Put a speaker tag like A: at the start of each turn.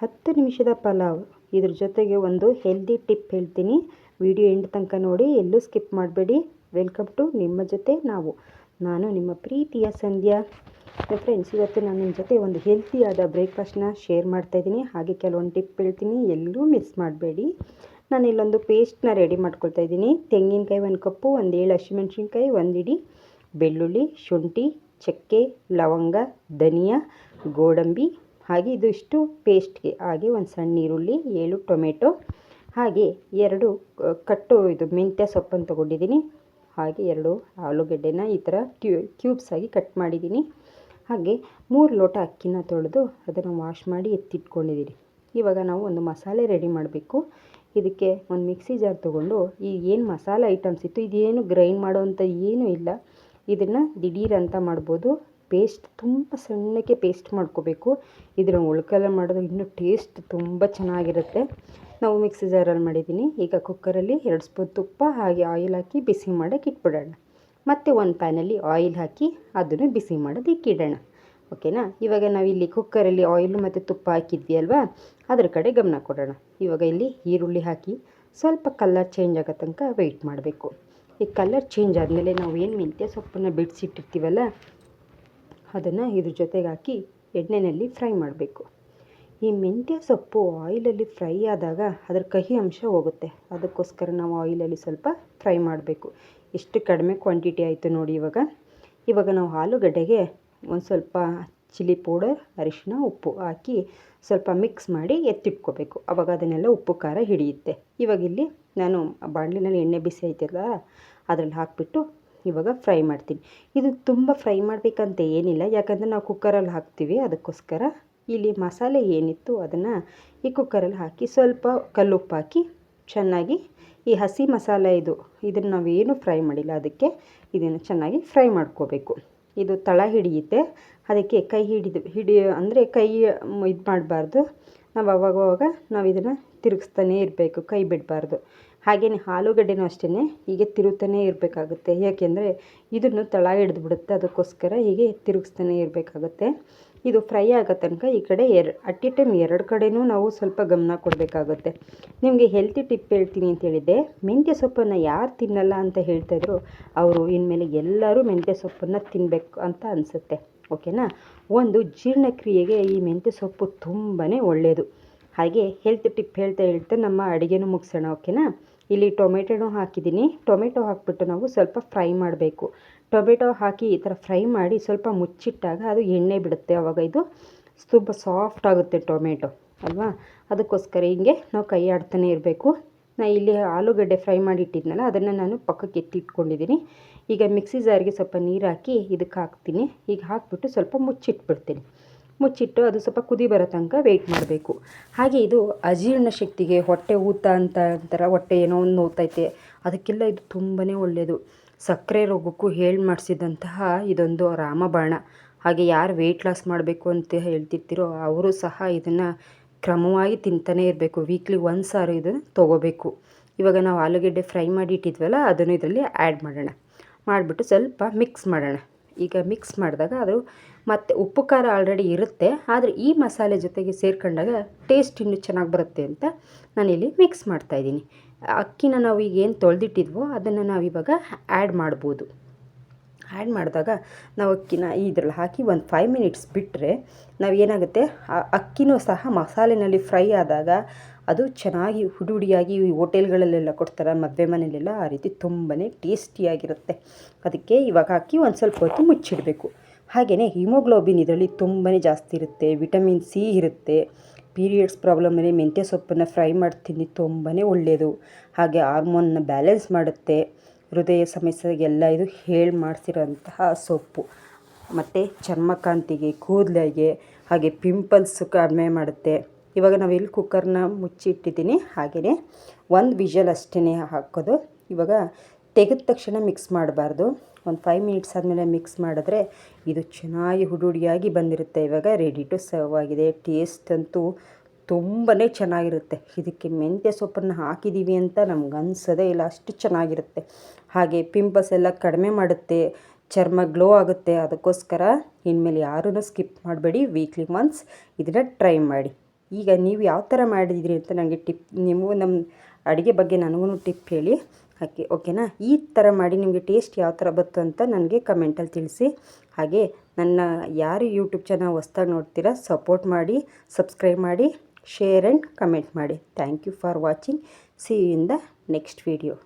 A: ಹತ್ತು ನಿಮಿಷದ ಪಲಾವ್. ಇದ್ರ ಜೊತೆಗೆ ಒಂದು ಹೆಲ್ದಿ ಟಿಪ್ ಹೇಳ್ತೀನಿ. ವಿಡಿಯೋ ಎಂಡ್ ತನಕ ನೋಡಿ, ಎಲ್ಲೂ ಸ್ಕಿಪ್ ಮಾಡಬೇಡಿ. ವೆಲ್ಕಮ್ ಟು ನಿಮ್ಮ ಜೊತೆ ನಾವು. ನಾನು ನಿಮ್ಮ ಪ್ರೀತಿಯ ಸಂಧ್ಯಾ. ಫ್ರೆಂಡ್ಸ್ ಇವತ್ತು ನಾನು ನಿಮ್ಮ ಜೊತೆ ಒಂದು ಹೆಲ್ತಿಯಾದ ಬ್ರೇಕ್ಫಾಸ್ಟ್ನ ಶೇರ್ ಮಾಡ್ತಾಯಿದ್ದೀನಿ ಹಾಗೆ ಕೆಲವೊಂದು ಟಿಪ್ ಹೇಳ್ತೀನಿ. ಎಲ್ಲೂ ಮಿಸ್ ಮಾಡಬೇಡಿ. ನಾನು ಇಲ್ಲೊಂದು ಪೇಸ್ಟ್ನ ರೆಡಿ ಮಾಡ್ಕೊಳ್ತಾ ಇದ್ದೀನಿ. ತೆಂಗಿನಕಾಯಿ ಒಂದು ಕಪ್ಪು, ಒಂದು ಏಳು ಹಸಿಮೆಣ್ಸಿನ್ಕಾಯಿ ಒಂದು ಇಡೀ ಬೆಳ್ಳುಳ್ಳಿ, ಶುಂಠಿ, ಚಕ್ಕೆ, ಲವಂಗ, ಧನಿಯಾ, ಗೋಡಂಬಿ ಹಾಗೆ ಇದು ಇಷ್ಟು ಪೇಸ್ಟ್ಗೆ, ಹಾಗೆ ಒಂದು ಸಣ್ಣ ಈರುಳ್ಳಿ, ಏಳು ಟೊಮೆಟೊ, ಹಾಗೆ ಎರಡು ಕಟ್ಟು ಇದು ಮೆಂತ್ಯ ಸೊಪ್ಪನ್ನು ತೊಗೊಂಡಿದ್ದೀನಿ. ಹಾಗೆ ಎರಡು ಆಲೂಗಡ್ಡೆನ ಈ ಥರ ಕ್ಯೂ, ಕ್ಯೂಬ್ಸ್ ಆಗಿ ಕಟ್ ಮಾಡಿದ್ದೀನಿ. ಹಾಗೆ ಮೂರು ಲೋಟ ಅಕ್ಕಿನ ತೊಳೆದು ಅದನ್ನು ವಾಶ್ ಮಾಡಿ ಎತ್ತಿಟ್ಕೊಂಡಿದ್ದೀನಿ. ಇವಾಗ ನಾವು ಒಂದು ಮಸಾಲೆ ರೆಡಿ ಮಾಡಬೇಕು. ಇದಕ್ಕೆ ಒಂದು ಮಿಕ್ಸಿ ಜಾರ್ ತೊಗೊಂಡು, ಈ ಏನು ಮಸಾಲೆ ಐಟಮ್ಸ್ ಇತ್ತು, ಇದೇನು ಗ್ರೈಂಡ್ ಮಾಡೋವಂಥ ಏನೂ ಇಲ್ಲ. ಇದನ್ನು ದಿಢೀರ್ ಅಂತ ಮಾಡ್ಬೋದು. ಪೇಸ್ಟ್ ತುಂಬ ಸಣ್ಣಕ್ಕೆ ಪೇಸ್ಟ್ ಮಾಡ್ಕೋಬೇಕು. ಇದರ ಉಳ್ಕಲ್ಲ ಮಾಡಿದ್ರೆ ಇನ್ನೂ ಟೇಸ್ಟ್ ತುಂಬ ಚೆನ್ನಾಗಿರುತ್ತೆ. ನಾವು ಮಿಕ್ಸಿ ಜಾರಲ್ಲಿ ಮಾಡಿದ್ದೀನಿ. ಈಗ ಕುಕ್ಕರಲ್ಲಿ ಎರಡು ಸ್ಪೂನ್ ತುಪ್ಪ, ಹಾಗೆ ಆಯಿಲ್ ಹಾಕಿ ಬಿಸಿ ಮಾಡೋಕ್ಕೆ ಇಟ್ಬಿಡೋಣ. ಮತ್ತು ಒಂದು ಪ್ಯಾನಲ್ಲಿ ಆಯಿಲ್ ಹಾಕಿ ಅದನ್ನು ಬಿಸಿ ಮಾಡೋದು ಇಕ್ಕಿಡೋಣ ಓಕೆನಾ? ಇವಾಗ ನಾವಿಲ್ಲಿ ಕುಕ್ಕರಲ್ಲಿ ಆಯಿಲ್ ಮತ್ತು ತುಪ್ಪ ಹಾಕಿದ್ವಿ ಅಲ್ವಾ ಅದ್ರ ಕಡೆ ಗಮನ ಕೊಡೋಣ. ಇವಾಗ ಇಲ್ಲಿ ಈರುಳ್ಳಿ ಹಾಕಿ ಸ್ವಲ್ಪ ಕಲರ್ ಚೇಂಜ್ ಆಗೋ ತನಕ ವೆಯ್ಟ್ ಮಾಡಬೇಕು. ಈ ಕಲರ್ ಚೇಂಜ್ ಆದಮೇಲೆ ನಾವು ಏನು ಮೆಂತ್ಯ ಸೊಪ್ಪನ್ನು ಬಿಡಿಸಿಟ್ಟಿರ್ತೀವಲ್ಲ ಅದನ್ನು ಇದ್ರ ಜೊತೆಗೆ ಹಾಕಿ ಎಣ್ಣೆಯಲ್ಲಿ ಫ್ರೈ ಮಾಡಬೇಕು. ಈ ಮೆಂತ್ಯ ಸೊಪ್ಪು ಆಯಿಲಲ್ಲಿ ಫ್ರೈ ಆದಾಗ ಅದರ ಕಹಿ ಅಂಶ ಹೋಗುತ್ತೆ. ಅದಕ್ಕೋಸ್ಕರ ನಾವು ಆಯಿಲಲ್ಲಿ ಸ್ವಲ್ಪ ಫ್ರೈ ಮಾಡಬೇಕು. ಎಷ್ಟು ಕಡಿಮೆ ಕ್ವಾಂಟಿಟಿ ಆಯಿತು ನೋಡಿ ಇವಾಗ. ಇವಾಗ ನಾವು ಆಲೂಗಡ್ಡೆಗೆ ಒಂದು ಸ್ವಲ್ಪ ಚಿಲ್ಲಿ ಪೌಡರ್ ಅರಿಶಿನ ಉಪ್ಪು ಹಾಕಿ ಸ್ವಲ್ಪ ಮಿಕ್ಸ್ ಮಾಡಿ ಎತ್ತಿಟ್ಕೋಬೇಕು. ಅವಾಗ ಅದನ್ನೆಲ್ಲ ಉಪ್ಪು, ಖಾರ ಹಿಡಿಯುತ್ತೆ. ಇವಾಗ ಇಲ್ಲಿ ನಾನು ಬಾಣಲಿನಲ್ಲಿ ಎಣ್ಣೆ ಬಿಸಿ ಆಯ್ತಲ್ಲ ಅದರಲ್ಲಿ ಹಾಕಿಬಿಟ್ಟು ಇವಾಗ ಫ್ರೈ ಮಾಡ್ತೀನಿ. ಇದು ತುಂಬ ಫ್ರೈ ಮಾಡಬೇಕಂತ ಏನಿಲ್ಲ. ಯಾಕಂದರೆ ನಾವು ಕುಕ್ಕರಲ್ಲಿ ಹಾಕ್ತೀವಿ. ಅದಕ್ಕೋಸ್ಕರ ಇಲ್ಲಿ ಮಸಾಲೆ ಏನಿತ್ತು ಅದನ್ನು ಈ ಕುಕ್ಕರಲ್ಲಿ ಹಾಕಿ ಸ್ವಲ್ಪ ಕಲ್ಲುಪ್ಪು ಹಾಕಿ ಚೆನ್ನಾಗಿ ಈ ಹಸಿ ಮಸಾಲೆ ಇದು, ಇದನ್ನು ನಾವೇನು ಫ್ರೈ ಮಾಡಿಲ್ಲ. ಅದಕ್ಕೆ ಇದನ್ನು ಚೆನ್ನಾಗಿ ಫ್ರೈ ಮಾಡ್ಕೋಬೇಕು. ಇದು ತಳ ಹಿಡಿಯುತ್ತೆ. ಅದಕ್ಕೆ ಕೈ ಹಿಡಿದು, ಹಿಡಿ, ಅಂದರೆ ಕೈ ಇದು ಮಾಡಬಾರ್ದು. ನಾವು ಅವಾಗವಾಗ ನಾವು ಇದನ್ನು ತಿರುಗಿಸ್ತಾನೇ ಇರಬೇಕು. ಕೈ ಬಿಡಬಾರ್ದು. ಹಾಗೆಯೇ ಆಲೂಗಡ್ಡೆನೂ ಅಷ್ಟೇ ಹೀಗೆ ತಿರುಗ್ತಾನೇ ಇರಬೇಕಾಗುತ್ತೆ. ಯಾಕೆಂದರೆ ಇದನ್ನು ತಳ ಹಿಡಿದು ಬಿಡುತ್ತೆ ಅದಕ್ಕೋಸ್ಕರ ಹೀಗೆ ತಿರುಗಿಸ್ತಾನೆ ಇರಬೇಕಾಗುತ್ತೆ. ಇದು ಫ್ರೈ ಆಗೋ ತನಕ ಈ ಕಡೆ ಎರ್, ಅಟ್ ಎ ಟೈಮ್ ಎರಡು ಕಡೆಯೂ ನಾವು ಸ್ವಲ್ಪ ಗಮನ ಕೊಡಬೇಕಾಗುತ್ತೆ. ನಿಮಗೆ ಹೆಲ್ತಿ ಟಿಪ್ ಹೇಳ್ತೀನಿ ಅಂತ ಹೇಳಿದ್ದೆ. ಮೆಂತ್ಯ ಸೊಪ್ಪನ್ನು ಯಾರು ತಿನ್ನಲ್ಲ ಅಂತ ಹೇಳ್ತಾಯಿದ್ರು ಅವರು ಇನ್ಮೇಲೆ ಎಲ್ಲರೂ ಮೆಂತ್ಯ ಸೊಪ್ಪನ್ನು ತಿನ್ನಬೇಕು ಅಂತ ಅನಿಸುತ್ತೆ. ಓಕೆನಾ? ಒಂದು ಜೀರ್ಣಕ್ರಿಯೆಗೆ ಈ ಮೆಂತ್ಯ ಸೊಪ್ಪು ತುಂಬಾ ಒಳ್ಳೆಯದು ಹಾಗೆ ಹೆಲ್ತ್ ಟಿಪ್ ಹೇಳ್ತಾ ಹೇಳ್ತಾ ನಮ್ಮ ಅಡುಗೆನೂ ಮುಗಿಸೋಣ. ಓಕೆನಾ? ಇಲ್ಲಿ ಟೊಮೆಟೊನೂ ಹಾಕಿದ್ದೀನಿ. ಟೊಮೆಟೊ ಹಾಕಿಬಿಟ್ಟು ನಾವು ಸ್ವಲ್ಪ ಫ್ರೈ ಮಾಡಬೇಕು. ಟೊಮೆಟೊ ಹಾಕಿ ಈ ಥರ ಫ್ರೈ ಮಾಡಿ ಸ್ವಲ್ಪ ಮುಚ್ಚಿಟ್ಟಾಗ ಅದು ಎಣ್ಣೆ ಬಿಡುತ್ತೆ. ಆವಾಗ ಇದು ತುಂಬ ಸಾಫ್ಟ್ ಆಗುತ್ತೆ ಟೊಮೆಟೊ, ಅಲ್ವಾ? ಅದಕ್ಕೋಸ್ಕರ ಹಿಂಗೆ ನಾವು ಕೈ ಆಡ್ತಾನೆ ಇರಬೇಕು. ನಾ ಇಲ್ಲಿ ಆಲೂಗಡ್ಡೆ ಫ್ರೈ ಮಾಡಿ ಇಟ್ಟಿದ್ನಲ್ಲ, ಅದನ್ನು ನಾನು ಪಕ್ಕಕ್ಕೆ ಎತ್ತಿಟ್ಕೊಂಡಿದ್ದೀನಿ. ಈಗ ಮಿಕ್ಸಿ ಜಾರಿಗೆ ಸ್ವಲ್ಪ ನೀರು ಹಾಕಿ ಇದಕ್ಕೆ ಹಾಕ್ತೀನಿ. ಈಗ ಹಾಕ್ಬಿಟ್ಟು ಸ್ವಲ್ಪ ಮುಚ್ಚಿಟ್ಬಿಡ್ತೀನಿ. ಮುಚ್ಚಿಟ್ಟು ಅದು ಸ್ವಲ್ಪ ಕುದಿ ಬರೋ ತನಕ ವೆಯ್ಟ್ ಮಾಡಬೇಕು. ಹಾಗೆ ಇದು ಅಜೀರ್ಣ ಶಕ್ತಿಗೆ ಹೊಟ್ಟೆ ಊತ ಅಂತ ಅಂತಾರೆ, ಹೊಟ್ಟೆ ಏನೋ ಒಂದು ನೋವ್ತೈತೆ ಅದಕ್ಕೆಲ್ಲ ಇದು ತುಂಬಾ ಒಳ್ಳೆಯದು ಸಕ್ಕರೆ ರೋಗಕ್ಕೂ ಹೇಳಿ ಮಾಡಿಸಿದಂತಹ ಇದೊಂದು ರಾಮಬಾಣ. ಹಾಗೆ ಯಾರು ವೆಯ್ಟ್ ಲಾಸ್ ಮಾಡಬೇಕು ಅಂತ ಹೇಳ್ತಿರ್ತೀರೋ ಅವರು ಸಹ ಇದನ್ನು ಕ್ರಮವಾಗಿ ತಿಂತಾನೇ ಇರಬೇಕು. ವೀಕ್ಲಿ ಒಂದು ಸಾರು ಇದನ್ನು ತೊಗೋಬೇಕು. ಇವಾಗ ನಾವು ಆಲೂಗೆಡ್ಡೆ ಫ್ರೈ ಮಾಡಿ ಇಟ್ಟಿದ್ವಲ್ಲ, ಅದನ್ನು ಇದರಲ್ಲಿ ಆ್ಯಡ್ ಮಾಡೋಣ. ಮಾಡಿಬಿಟ್ಟು ಸ್ವಲ್ಪ ಮಿಕ್ಸ್ ಮಾಡೋಣ. ಈಗ ಮಿಕ್ಸ್ ಮಾಡಿದಾಗ ಅದು ಮತ್ತು ಉಪ್ಪು ಖಾರ ಆಲ್ರೆಡಿ ಇರುತ್ತೆ. ಆದರೆ ಈ ಮಸಾಲೆ ಜೊತೆಗೆ ಸೇರ್ಕೊಂಡಾಗ ಟೇಸ್ಟ್ ಇನ್ನೂ ಚೆನ್ನಾಗಿ ಬರುತ್ತೆ ಅಂತ ನಾನಿಲ್ಲಿ ಮಿಕ್ಸ್ ಮಾಡ್ತಾಯಿದ್ದೀನಿ ಅಕ್ಕಿನ ನಾವು ಈಗ ಏನು ತೊಳೆದಿಟ್ಟಿದ್ವೋ ಅದನ್ನು ನಾವಿವಾಗ ಆ್ಯಡ್ ಮಾಡ್ಬೋದು. ಆ್ಯಡ್ ಮಾಡಿದಾಗ ನಾವು ಅಕ್ಕಿನ ಇದ್ರಲ್ಲಿ ಹಾಕಿ ಒಂದು ಫೈವ್ ಮಿನಿಟ್ಸ್ ಬಿಟ್ಟರೆ ನಾವು ಏನಾಗುತ್ತೆ ಅಕ್ಕಿನೂ ಸಹ ಮಸಾಲೆನಲ್ಲಿ ಫ್ರೈ ಆದಾಗ ಅದು ಚೆನ್ನಾಗಿ ಹುಡಿ ಹುಡಿಯಾಗಿ ಹೋಟೆಲ್ಗಳಲ್ಲೆಲ್ಲ ಕೊಡ್ತಾರೆ. ಮದುವೆ ಮನೇಲೆಲ್ಲ ಆ ರೀತಿ ತುಂಬಾ ಟೇಸ್ಟಿಯಾಗಿರುತ್ತೆ. ಅದಕ್ಕೆ ಇವಾಗ ಹಾಕಿ ಒಂದು ಸ್ವಲ್ಪ ಹೊತ್ತು ಮುಚ್ಚಿಡಬೇಕು. ಹಾಗೆಯೇ ಹಿಮೋಗ್ಲೋಬಿನ್ ಇದರಲ್ಲಿ ತುಂಬಾ ಜಾಸ್ತಿ ಇರುತ್ತೆ. ವಿಟಮಿನ್ ಸಿ ಇರುತ್ತೆ. ಪೀರಿಯಡ್ಸ್ ಪ್ರಾಬ್ಲಮಲ್ಲಿ ಮೆಂತ್ಯ ಸೊಪ್ಪನ್ನು ಫ್ರೈ ಮಾಡಿ ತಿನ್ನಿ ತುಂಬಾ ಒಳ್ಳೆಯದು ಹಾಗೆ ಹಾರ್ಮೋನ್ನ ಬ್ಯಾಲೆನ್ಸ್ ಮಾಡುತ್ತೆ. ಹೃದಯ ಸಮಸ್ಯೆಗೆಲ್ಲ ಇದು ಹೇಳಿ ಮಾಡಿಸಿರೋಂತಹ ಸೊಪ್ಪು. ಮತ್ತು ಚರ್ಮಕಾಂತಿಗೆ ಕೂದಲಿಗೆ, ಹಾಗೆ ಪಿಂಪಲ್ಸ್ ಕಡಿಮೆ ಮಾಡುತ್ತೆ. ಇವಾಗ ನಾವು ಇಲ್ಲಿ ಕುಕ್ಕರ್ನ ಮುಚ್ಚಿಟ್ಟಿದ್ದೀನಿ ಹಾಗೆಯೇ ಒಂದು ವಿಷಲ್ ಅಷ್ಟೇ ಹಾಕೋದು. ಇವಾಗ ತೆಗೆದ ತಕ್ಷಣ ಮಿಕ್ಸ್ ಮಾಡಬಾರ್ದು. ಒಂದು ಫೈವ್ ಮಿನಿಟ್ಸ್ ಆದಮೇಲೆ ಮಿಕ್ಸ್ ಮಾಡಿದ್ರೆ ಇದು ಚೆನ್ನಾಗಿ ಹುಡುಡಿಯಾಗಿ ಬಂದಿರುತ್ತೆ. ಇವಾಗ ರೆಡಿ ಟು ಸರ್ವ್ ಆಗಿದೆ. ಟೇಸ್ಟ್ ಅಂತೂ ತುಂಬಾ ಚೆನ್ನಾಗಿರುತ್ತೆ. ಇದಕ್ಕೆ ಮೆಂತ್ಯ ಸೊಪ್ಪನ್ನು ಹಾಕಿದ್ದೀವಿ ಅಂತ ನಮ್ಗೆ ಅನ್ಸೋದೇ ಇಲ್ಲ. ಅಷ್ಟು ಚೆನ್ನಾಗಿರುತ್ತೆ. ಹಾಗೆ ಪಿಂಪಲ್ಸ್ ಎಲ್ಲ ಕಡಿಮೆ ಮಾಡುತ್ತೆ. ಚರ್ಮ ಗ್ಲೋ ಆಗುತ್ತೆ. ಅದಕ್ಕೋಸ್ಕರ ಇನ್ಮೇಲೆ ಯಾರೂ ಸ್ಕಿಪ್ ಮಾಡಬೇಡಿ. ವೀಕ್ಲಿ ಒನ್ಸ್ ಇದನ್ನು ಟ್ರೈ ಮಾಡಿ. ಈಗ ನೀವು ಯಾವ ಥರ ಮಾಡಿದ್ರಿ ಅಂತ ನನಗೆ ಟಿಪ್, ನೀವು ನಮ್ಮ ಅಡುಗೆ ಬಗ್ಗೆ ನನಗೂ ಟಿಪ್ ಹೇಳಿ. ಹಾಕಿ ಓಕೆನಾ? ಈ ಥರ ಮಾಡಿ ನಿಮಗೆ ಟೇಸ್ಟ್ ಯಾವ ಥರ ಬಂತು ಅಂತ ನನಗೆ ಕಮೆಂಟಲ್ಲಿ ತಿಳಿಸಿ. ಹಾಗೆ, ನನ್ನ ಯಾರು ಯೂಟ್ಯೂಬ್ ಚಾನಲ್ ಹೊಸ್ದಾಗಿ ನೋಡ್ತೀರಾ, ಸಪೋರ್ಟ್ ಮಾಡಿ, ಸಬ್ಸ್ಕ್ರೈಬ್ ಮಾಡಿ, ಶೇರ್ ಆ್ಯಂಡ್ ಕಮೆಂಟ್ ಮಾಡಿ. Thank you for watching. See in the next video.